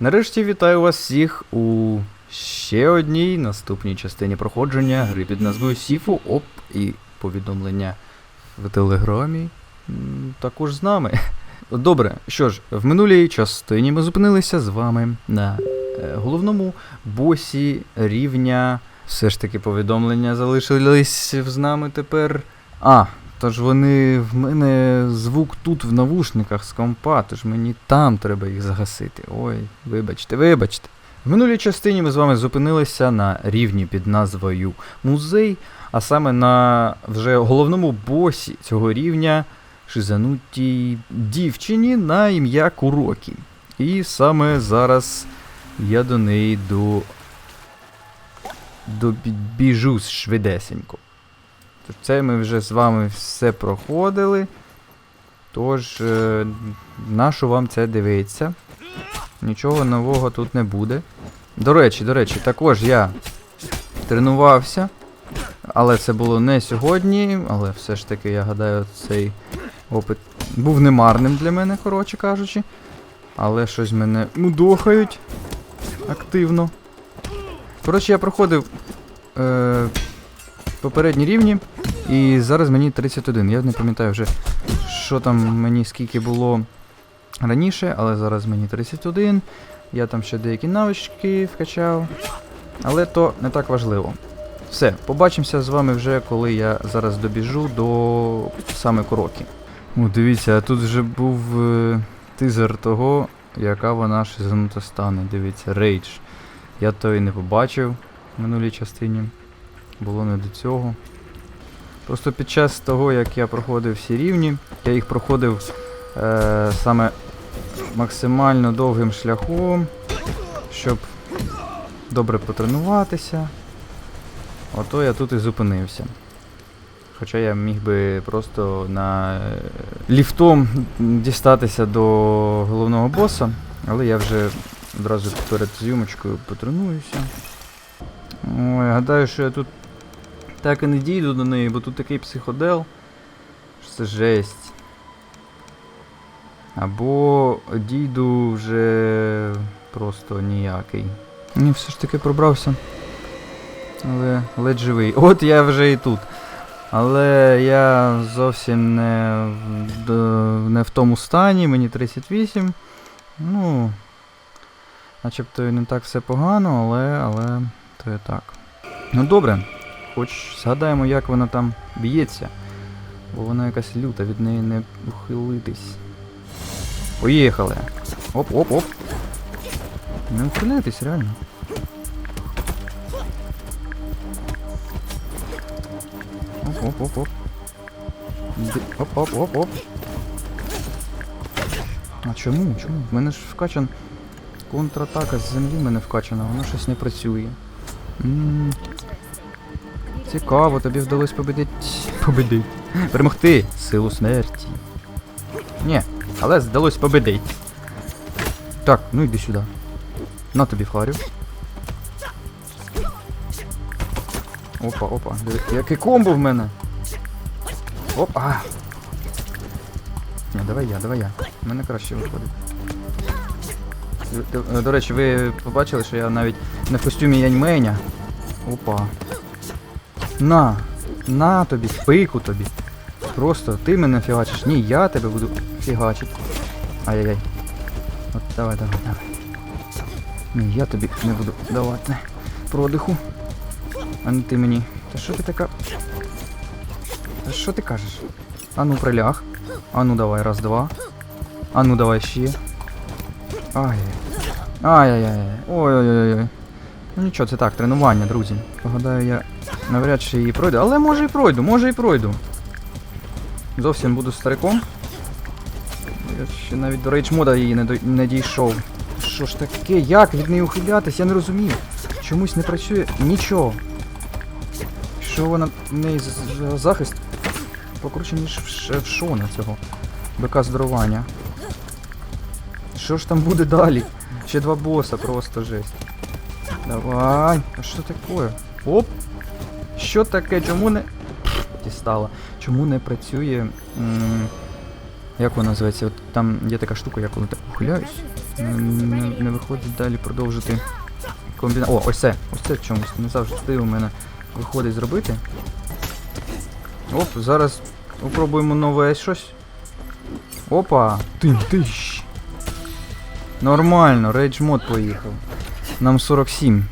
Нарешті вітаю вас всіх у ще одній наступній частині проходження гри під назвою Сіфу. Оп, і повідомлення в телеграмі також з нами. Добре, що ж, в минулій частині ми зупинилися з вами на е, головному босі рівня. Все ж таки повідомлення залишились з нами тепер. А, тож вони в мене звук тут в навушниках з компа, тож мені там треба їх загасити. Ой, вибачте, вибачте. В минулій частині ми з вами зупинилися на рівні під назвою Музей, а саме на вже головному босі цього рівня шизанутій дівчині на ім'я Курокі. І саме зараз я до неї до. до біжу швидесенько. Тож Це ми вже з вами все проходили. Тож, е, нащо вам це дивиться? Нічого нового тут не буде. До речі, до речі, також я тренувався. Але це було не сьогодні, але все ж таки, я гадаю, цей опит був немарним для мене, коротше кажучи. Але щось мене мудохають активно. Коротше, я проходив е, попередні рівні, і зараз мені 31. Я не пам'ятаю вже, що там мені скільки було раніше, але зараз мені 31. Я там ще деякі навички вкачав. Але то не так важливо. Все, побачимося з вами вже, коли я зараз добіжу до саме Курокі. О, дивіться, а тут вже був е, тизер того, яка вона шизанута стане. Дивіться, рейдж. Я то і не побачив в минулій частині. Було не до цього. Просто під час того, як я проходив всі рівні, я їх проходив е, саме максимально довгим шляхом, щоб добре потренуватися. Ото я тут і зупинився. Хоча я міг би просто на е, ліфтом дістатися до головного боса, але я вже одразу перед зйомочкою потренуюся. Ой, гадаю, що я тут так і не дійду до неї, бо тут такий психодел. що Це жесть. Або дійду вже просто ніякий. Ні, все ж таки пробрався. Але ледь живий. От я вже і тут. Але я зовсім не не в тому стані, мені 38. Ну. Начебто і не так все погано, але, але то і так. Ну добре. Хоч згадаємо, як вона там б'ється. Бо вона якась люта, від неї не ухилитись. Поїхали. Оп-оп-оп. Не ухиляйтесь, реально. Оп-оп-оп-оп. Оп-оп-оп-оп. А чому? Чому? В мене ж вкачан контратака з землі в мене вкачана, вона щось не працює. Цікаво, тобі вдалося победити. Победить. Перемогти силу смерті. Ні, але здалось победить. Так, ну йди сюди. На тобі фарю. Опа, опа. Який комбо в мене. Опа. Ні, давай я, давай я. У мене краще виходить. До речі, ви побачили, що я навіть не в костюмі Яньменя. Опа. На! На тобі, пику тобі. Просто ти мене фігачиш. Ні, я тебе буду фігачити. Ай-яй-яй. От давай, давай, давай. Ні, я тобі не буду давати продиху. А не ти мені. Та що ти така? Та що ти кажеш? А ну приляг. А ну давай, раз, два. А ну давай ще. Ай. Ай-яй-яй. Ой-ой-ой. Ну нічого, це так, тренування, друзі. Погадаю, я навряд чи її пройду. Але може і пройду, може і пройду. Зовсім буду стариком. Я ще навіть до рейдж-мода її не, до... не дійшов. Що ж таке? Як від неї ухилятись? Я не розумію. Чомусь не працює нічого. Що вона в неї захист покруче, ніж в, в Шона цього БК здорування. Що ж там буде далі? Ще два боса, просто жесть. Давай. А що таке? Оп! Що таке? Чому не. Дістала. Чому не працює. М- як вона називається? От там є така штука, я коли так ухиляюсь. Не, не, виходить далі продовжити комбіна. О, ось це. Ось це чомусь не завжди у мене виходить зробити. Оп, зараз спробуємо нове щось. Опа! Ти, ти. Нормально, рейдж мод поїхав. Нам 47.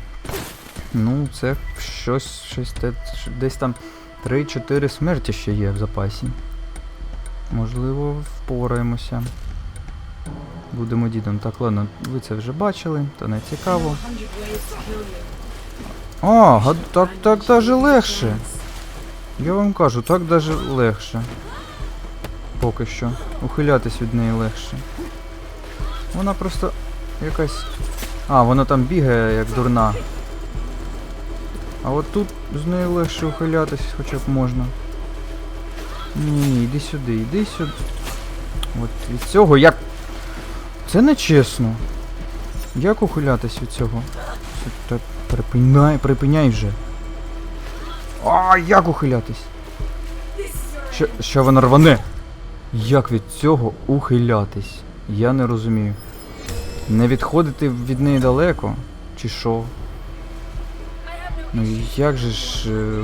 Ну, це щось, щось десь там 3-4 смерті ще є в запасі. Можливо, впораємося. Будемо дідом. Так, ладно, ви це вже бачили, то не цікаво. А, гад- так, так даже легше. Я вам кажу, так даже легше. Поки що. Ухилятись від неї легше. Вона просто якась. А, вона там бігає як дурна. А от тут з нею легше ухилятись хоча б можна. Ні, йди сюди, йди сюди. От від цього як. Це не чесно. Як ухилятись від цього? Та припиняй, припиняй вже. А, як ухилятись? Що, що вона рване? Як від цього ухилятись? Я не розумію. Не відходити від неї далеко? Чи що? Ну як же ж е,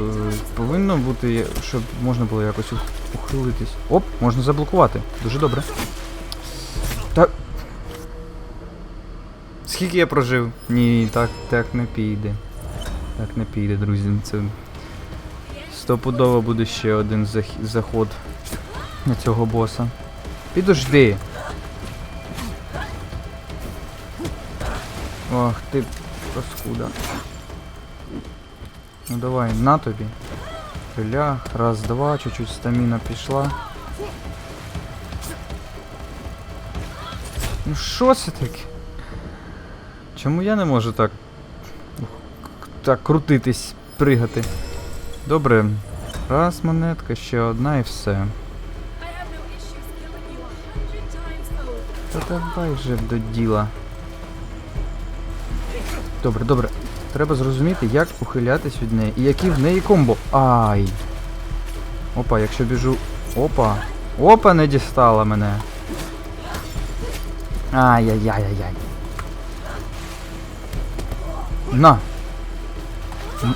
повинно бути, щоб можна було якось ухилитись. Оп, можна заблокувати. Дуже добре. Так. Скільки я прожив? Ні, так, так не піде. Так не піде, друзі. Це стопудово буде ще один зах- заход на цього боса. Підожди. Ох, ти паскуда. Ну давай, на тобі. Ля, раз, два, чуть-чуть стаміна пішла. Ну що це таке? Чому я не можу так. Так крутитись, пригати? Добре. Раз монетка, ще одна і все. Та давай вже до діла. Добре, добре. Треба зрозуміти, як ухилятись від неї і які в неї комбо. Ай. Опа, якщо біжу. Опа. Опа, не дістала мене. Ай-яй-яй-яй-яй. На. М.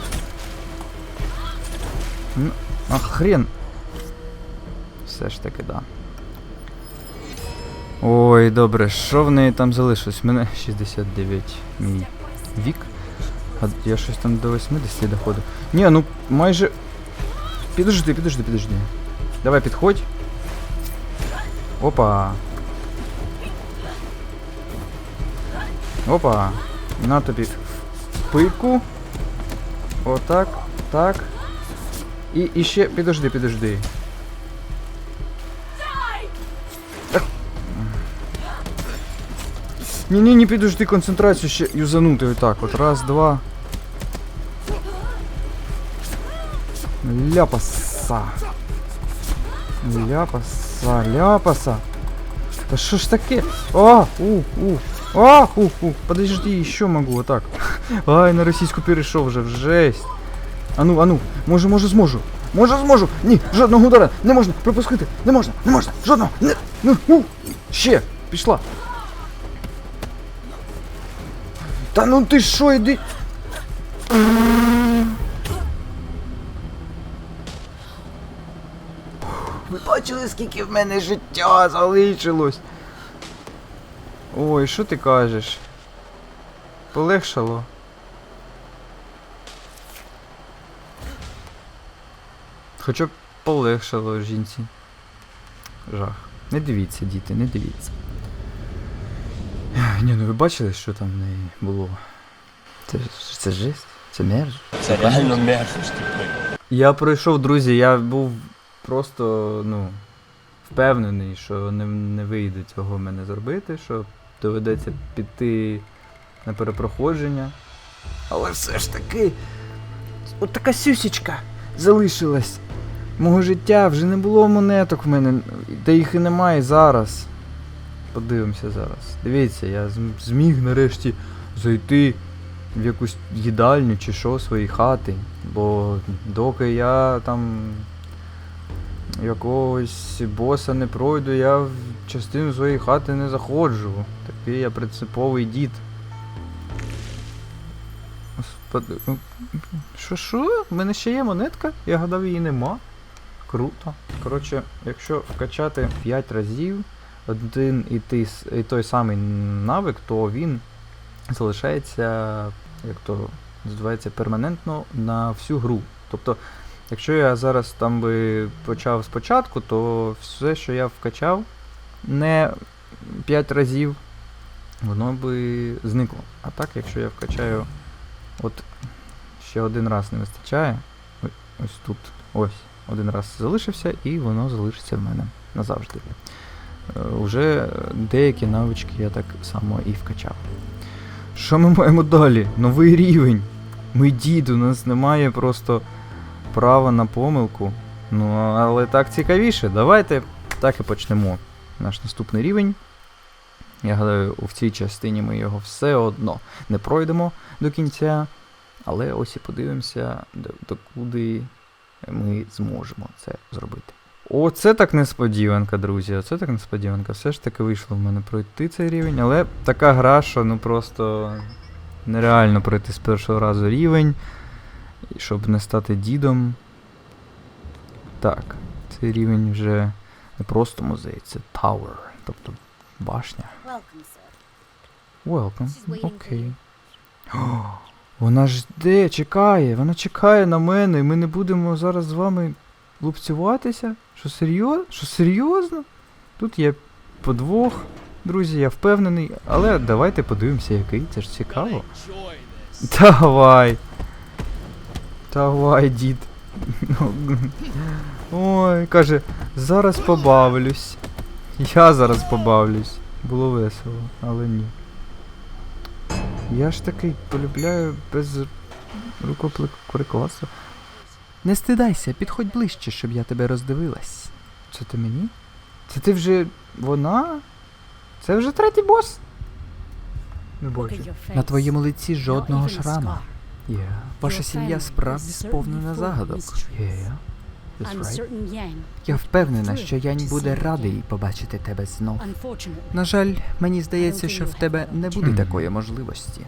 М, А хрен. Все ж таки, да. Ой, добре, що в неї там залишилось? Мене 69 мій вік. А я щось там до 80 доходу. Ні, ну майже. Підожди, підожди, підожди. Давай підходь. Опа. Опа. На тобі в пику. Отак. Так. І, і ще. Підожди, підожди. Ні, ні, не підожди концентрацію ще юзанути отак. От раз, два. Ляпаса. Ляпаса, ляпаса. Да что ж таке? А, у, у. А, у, у. Подожди, еще могу вот так. Ай, на російську перейшов вже, жесть. Ану, ану, може, може зможу. Може зможу. Ні, жодного удара. Не можна пропускати. Не можна, не можна. Жодного. Не. Ну, у. Ще. Пішла. Та ну ти що, іди. Ви бачили, скільки в мене життя залишилось? Ой, що ти кажеш? Полегшало? Хоча б полегшало жінці. Жах. Не дивіться, діти, не дивіться. Ні, ну ви бачили, що там в неї було? Це, це жесть, це мерз. Це реально мерзость. Я пройшов, друзі, я був просто, ну, впевнений, що не, не вийде цього в мене зробити, що доведеться піти на перепроходження. Але все ж таки, от така сюсічка залишилась. Мого життя вже не було монеток в мене, та їх і немає зараз. Подивимося зараз. Дивіться, я зміг нарешті зайти в якусь їдальню чи що своїй хати. Бо доки я там якогось боса не пройду, я в частину своєї хати не заходжу. Так який я принциповий дід. Ну, Що що? У мене ще є монетка? Я гадав її нема. Круто. Коротше, якщо вкачати 5 разів один і, той, і той самий навик, то він залишається, як то називається, перманентно на всю гру. Тобто, якщо я зараз там би почав спочатку, то все, що я вкачав, не 5 разів, воно би зникло. А так, якщо я вкачаю, от ще один раз не вистачає, ось тут, ось, один раз залишився, і воно залишиться в мене назавжди. Е, Уже деякі навички я так само і вкачав. Що ми маємо далі? Новий рівень. Ми дід, у нас немає просто права на помилку. Ну, але так цікавіше. Давайте так і почнемо. Наш наступний рівень. Я гадаю, у цій частині ми його все одно не пройдемо до кінця. Але ось і подивимося, до, до ми зможемо це зробити. Оце так несподіванка, друзі. Оце так несподіванка. Все ж таки вийшло в мене пройти цей рівень, але така гра, що ну просто нереально пройти з першого разу рівень, і щоб не стати дідом. Так, цей рівень вже не просто музей, це Tower, тобто башня. Welcome, Окей. Вона ж де, чекає, вона чекає на мене, і ми не будемо зараз з вами лупцюватися. Що серйозно? Що серйозно? Тут є подвох, друзі, я впевнений, але давайте подивимося, який, це ж цікаво. Давай. Давай, дід. Ой, каже, зараз побавлюсь. Я зараз побавлюсь. Було весело, але ні. Я ж такий полюбляю без рукоприкладства. Не стидайся, підходь ближче, щоб я тебе роздивилась. Це ти мені? Це ти вже вона? Це вже третій бос? Не face. На твоєму лиці жодного шрама. Є. Ваша сім'я справді сповнена загадок. That's right. Я впевнена, що Янь буде радий побачити тебе знов. На жаль, мені здається, що в тебе не буде такої можливості.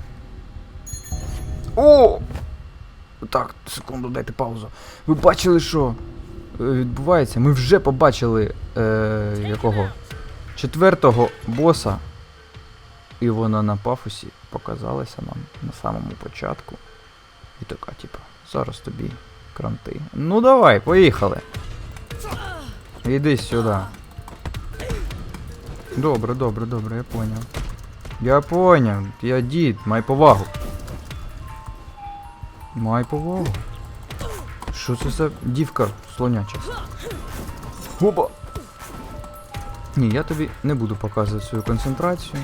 О! Так, секунду, дайте паузу. Ви бачили, що е, відбувається? Ми вже побачили е, якого? Четвертого боса. І вона на пафосі показалася нам на самому початку. І така, типа, зараз тобі кранти. Ну давай, поїхали. Іди сюди. Добре, добре, добре, я поняв. Я поняв. Я дід, май повагу. Май повагу. Що це за дівка слоняча? Опа! Ні, я тобі не буду показувати свою концентрацію.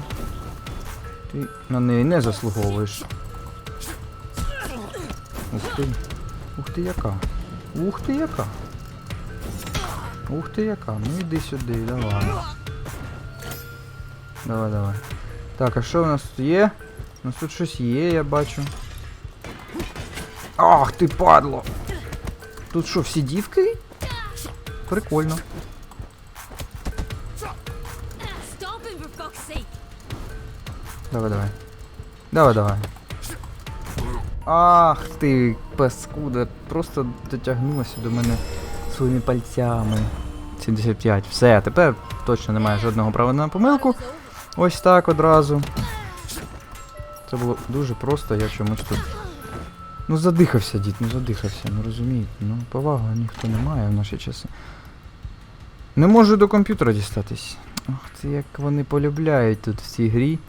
Ти на неї не заслуговуєш. Ух ти. Ух ти яка. Ух ти яка. Ух ти яка. Ну іди сюди, давай. Давай, давай. Так, а що у нас тут є? У нас тут щось є, я бачу. Ах ти падло! Тут що, всі дівки? Прикольно. Давай, давай. Давай, давай. Ах ти, паскуда, просто дотягнулася до мене своїми пальцями. 75. Все, тепер точно немає жодного права на помилку. Ось так одразу. Це було дуже просто, я чомусь тут. Ну задихався, дід, ну задихався, ну розумієте, ну поваги ніхто не має в наші часи. Не можу до комп'ютера дістатись. Ох, це як вони полюбляють тут в цій грі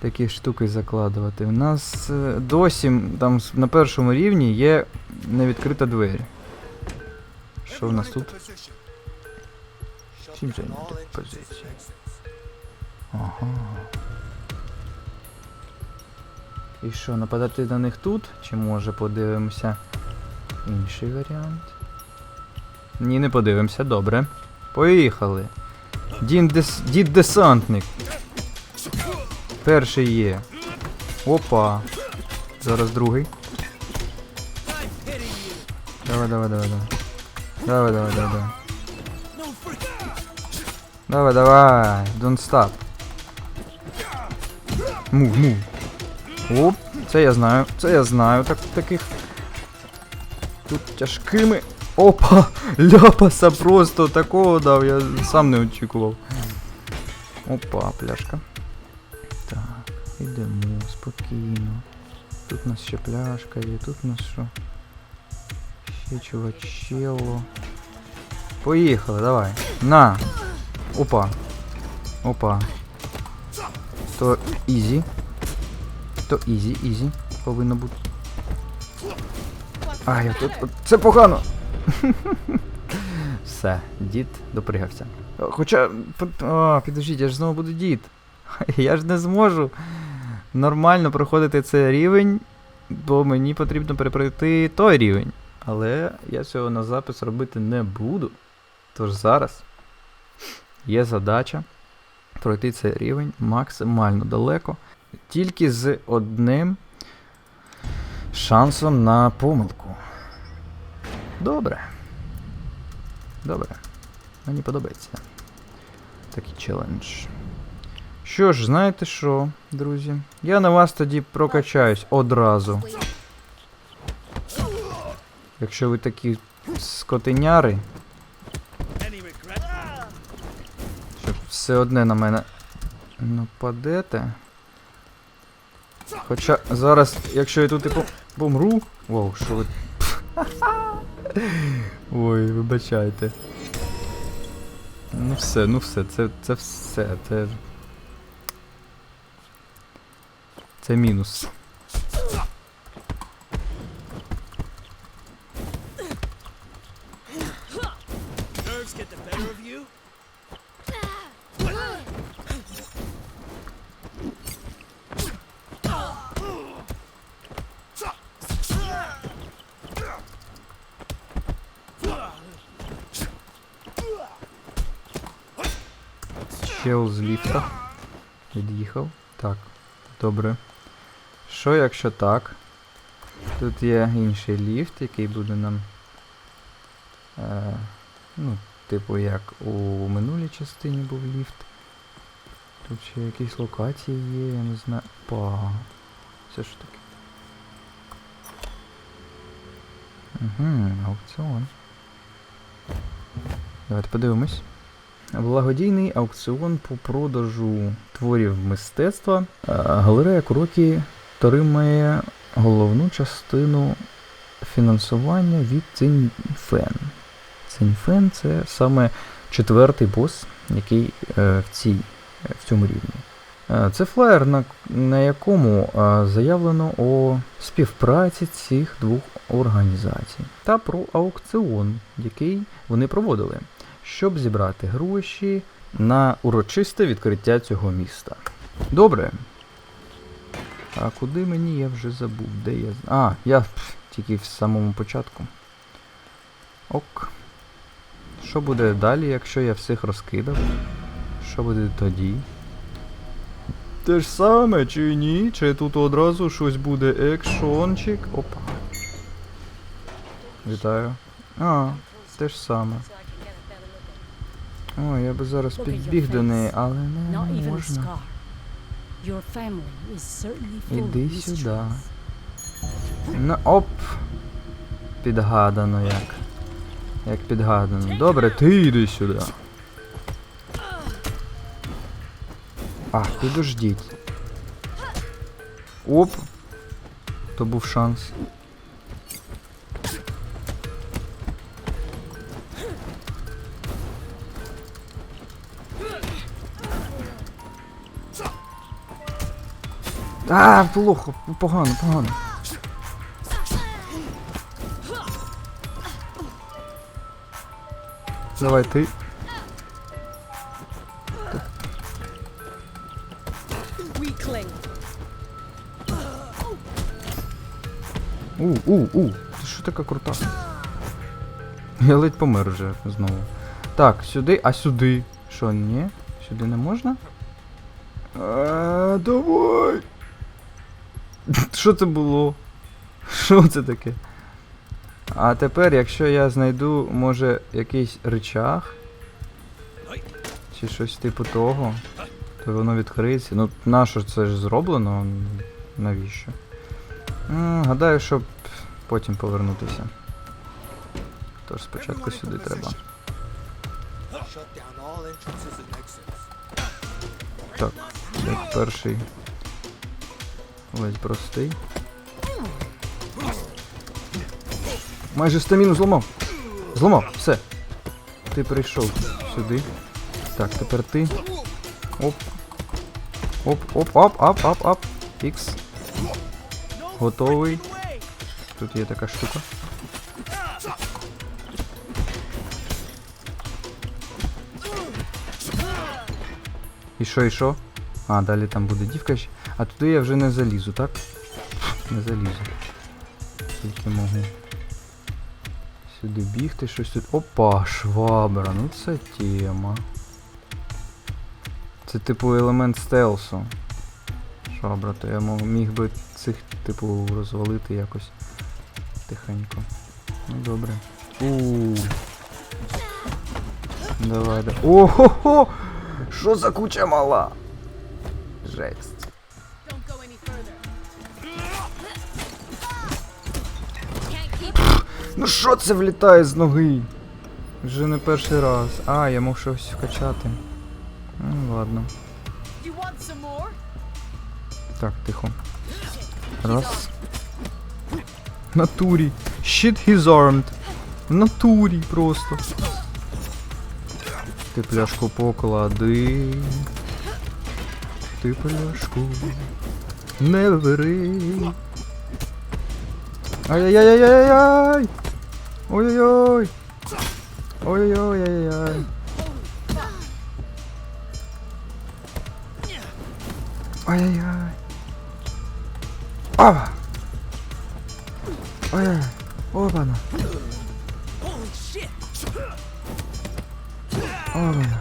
такі штуки закладувати. У нас е, досі там на першому рівні є невідкрита двері. Що в нас тут? Чим зайняти позицію? Ага. І що, нападати на них тут? Чи може подивимося інший варіант? Ні, не подивимося, добре. Поїхали. Дін дес... Дід десантник. Перший є. Опа. Зараз другий. Давай, давай, давай, давай. Давай, давай, давай, давай. Давай, давай. Don't stop. Мув, мув. Оп, це я знаю, це я знаю. Так, таких. Тут тяжкими. Опа! Ляпаса просто такого дав, я сам не очікував. Опа, пляшка. Так, ідемо спокійно. Тут у нас ще пляшка є, тут у нас що? Ще чувачело. Поїхали, давай. На! Опа. Опа. То ізі. То ізі, ізі. Повинно бути. Ай, тут, от, це погано. Все, дід допригався. Хоча. А, підождіть, я ж знову буду дід. Я ж не зможу нормально проходити цей рівень, бо мені потрібно перепройти той рівень. Але я цього на запис робити не буду. Тож зараз є задача пройти цей рівень максимально далеко, тільки з одним шансом на помилку. Добре. Добре. Мені подобається. Такий челендж. Що ж, знаєте що, друзі? Я на вас тоді прокачаюсь одразу. Якщо ви такі скотиняри. Що все одне на мене нападете. Хоча зараз, якщо я тут і по- помру. Вау, що ви. Ой, вибачайте. Ну все, ну все, це, це все, це. Це мінус. Nerves get the better of you? Чел з ліфта. Від'їхав. Так, добре. Що якщо так? Тут є інший ліфт, який буде нам. Е, ну, типу як у минулій частині був ліфт. Тут ще якісь локації є, я не знаю. Па. Це що таке? Угу, аукціон. Давайте подивимось. Благодійний аукціон по продажу творів мистецтва. Е, Галерея Крокі отримає головну частину фінансування від Циньфен. Циньфен це саме четвертий бос, який е, в, цій, е, в цьому рівні. Це флаєр, на, на якому заявлено о співпраці цих двох організацій та про аукціон, який вони проводили щоб зібрати гроші на урочисте відкриття цього міста. Добре. А куди мені я вже забув? Де я. А, я тільки в самому початку. Ок. Що буде далі, якщо я всіх розкидав? Що буде тоді? Те ж саме, чи ні? Чи тут одразу щось буде екшончик? Опа. Вітаю. А, те ж саме. О, я би зараз підбіг до неї, але не Not можна. Іди сюди. Ну, оп. Підгадано як. Як підгадано. Добре, ти йди сюди. А, підождіть. Оп. То був шанс. А, плохо, погано, погано. Давай ти. У, у, у, ти що така крута? Я ледь помер вже знову. Так, сюди, а сюди. Що, ні? Сюди не можна? А, давай. Що це було? Що це таке? А тепер, якщо я знайду, може, якийсь рычаг, чи щось типу того, то воно відкриється. Ну, нащо це ж зроблено? Навіщо? М, гадаю, щоб потім повернутися. Тож спочатку сюди треба. Так, як перший. Ледь простий. Майже стаміну зламав. Зламав, все. Ти прийшов сюди. Так, тепер ти. Оп. Оп, оп, оп, оп, оп, оп. Ікс. Готовий. Тут є така штука. І що, і що? А, далі там буде дівка ще. А туди я вже не залізу, так? Не залізу. Тільки можу. Сюди бігти, щось тут. Опа, швабра, ну це тема. Це типу елемент стелсу. Швабра, то я міг би цих, типу, розвалити якось тихенько. Ну добре. Ууу. Давай, давай. Ого-го! Що за куча мала? Жесть. Ну що це влітає з ноги? Вже не перший раз. А, я мог щось вкачати. Ну ладно. Так, тихо. Раз. В натурі. Shit he's armed. В натурі просто. Ти пляшку поклади. Ти пляшку. Не бери. Ай-яй-яй-яй-яй! Ой-ой-ой! Ой-ой-ой-ой-ой! Ай-яй-яй! Ава! Ой-ой! Опана! Опана!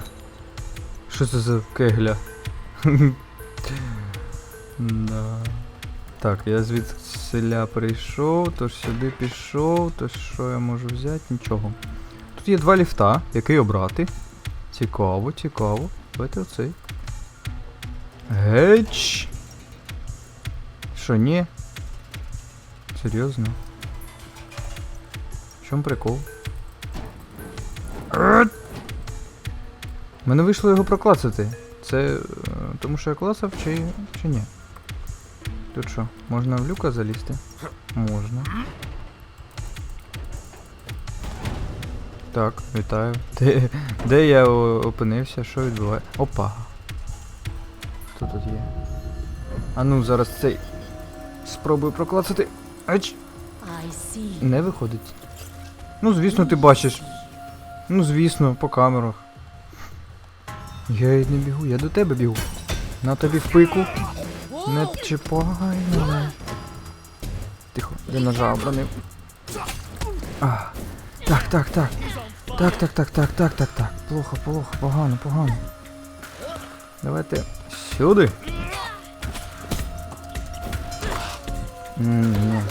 Що це за кегля? Да. Так, я звідсиля прийшов, тож сюди пішов, тож що я можу взяти? Нічого. Тут є два ліфта, який обрати. Цікаво, цікаво. Давайте оцей. Геч. Що, ні? Серйозно? В чому прикол? Мене вийшло його проклацати. Це е, тому що я клацав чи, чи ні? Тут що, можна в люка залізти? Можна. Так, вітаю. Де, де я опинився? Що відбувається? Опа. Хто тут є? А ну, зараз цей. Спробую проклацати. Ач! Не виходить. Ну, звісно, ти бачиш. Ну, звісно, по камерах. Я й не бігу, я до тебе бігу. На тобі в пику. Не чіпай мене. Тихо, ножа обронив. А, так, так, так. Так, так, так, так, так, так, так. Плохо, плохо, погано, погано. Давайте сюди. Ні.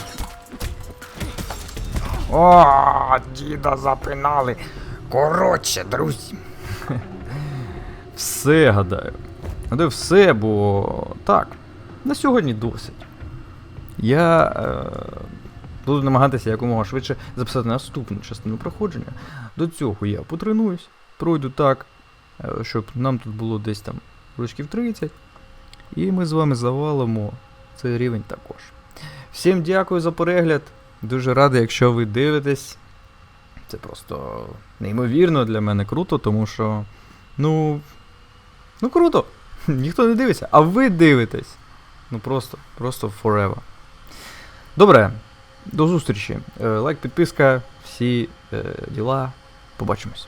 О, діда запинали. Коротше, друзі. Все гадаю. Гадаю, все, бо так. На сьогодні досить. Я е, буду намагатися якомога швидше записати наступну частину проходження. До цього я потренуюсь, пройду так, е, щоб нам тут було десь там рочків 30. І ми з вами завалимо цей рівень також. Всім дякую за перегляд. Дуже радий, якщо ви дивитесь. Це просто неймовірно для мене круто, тому що. Ну. Ну круто. Ніхто не дивиться, а ви дивитесь. Ну просто, просто forever. Добре. До зустрічі. Е, Лайк, підписка, всі е, діла. Побачимось.